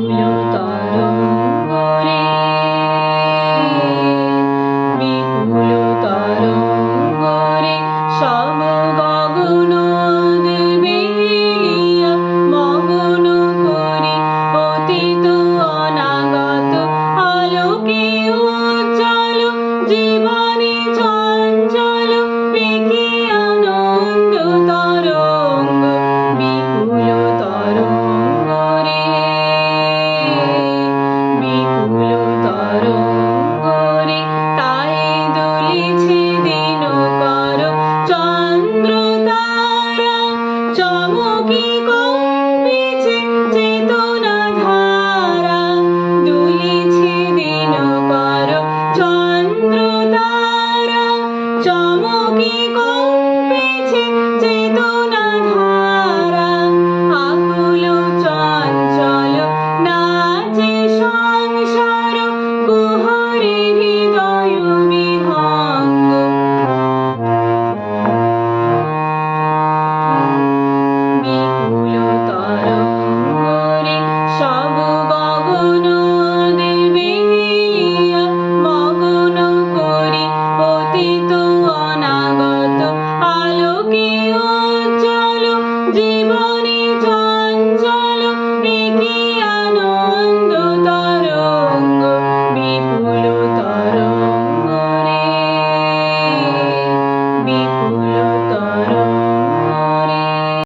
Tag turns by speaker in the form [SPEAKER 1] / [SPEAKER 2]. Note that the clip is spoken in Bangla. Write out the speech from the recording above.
[SPEAKER 1] 不要打扰。চমকে কম্পেছে চেতনা ধারা আকুল চঞ্চল নাচে সংসার, কুহরে হৃদয় বিহঙ্গ বিপুল তরঙ্গরে সব গগন